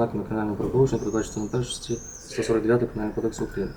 ознаками кримінального правопорушення, передбачено на першості 149 Кримінального кодексу України.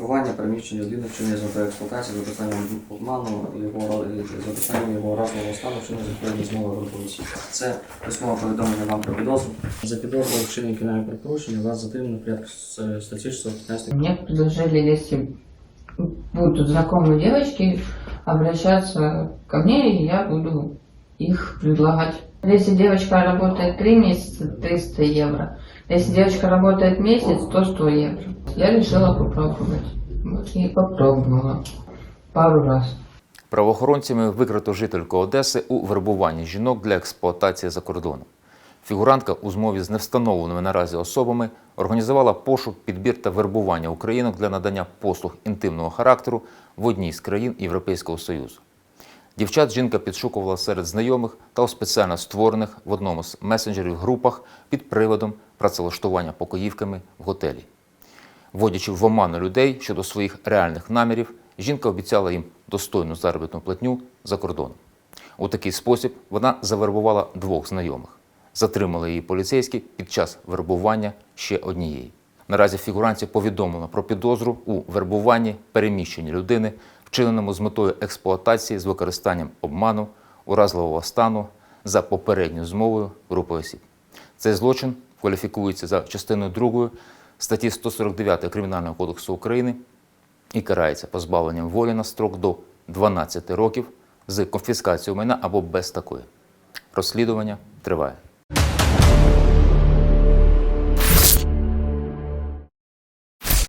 Вербування, переміщення людини, вчинення з метою експлуатації, з використанням обману, його, з використанням його разового стану, вчинення з відповідної змови групи осіб. Це письмове повідомлення вам про підозру. За підозру вчинення кримінального правопорушення вас затримано в порядку з статті 615 Мне предложили, если будут знакомые девочки, обращаться ко мне, и я буду их предлагать. Если девочка работает три месяца, 300 евро. Если девочка работает месяц, то 100 евро. Я решила попробовать. Вот и попробовала. Пару раз. Правоохоронцями викрито жительку Одеси у вербуванні жінок для експлуатації за кордоном. Фігурантка у змові з невстановленими наразі особами організувала пошук, підбір та вербування українок для надання послуг інтимного характеру в одній з країн Європейського Союзу. Дівчат жінка підшукувала серед знайомих та у спеціально створених в одному з месенджерів групах під приводом працевлаштування покоївками в готелі. Вводячи в оману людей щодо своїх реальних намірів, жінка обіцяла їм достойну заробітну платню за кордоном. У такий спосіб вона завербувала двох знайомих. Затримали її поліцейські під час вербування ще однієї. Наразі фігуранці повідомлено про підозру у вербуванні переміщенні людини, вчиненому з метою експлуатації з використанням обману, уразливого стану за попередньою змовою групи осіб. Цей злочин кваліфікується за частиною 2 статті 149 Кримінального кодексу України і карається позбавленням волі на строк до 12 років з конфіскацією майна або без такої. Розслідування триває.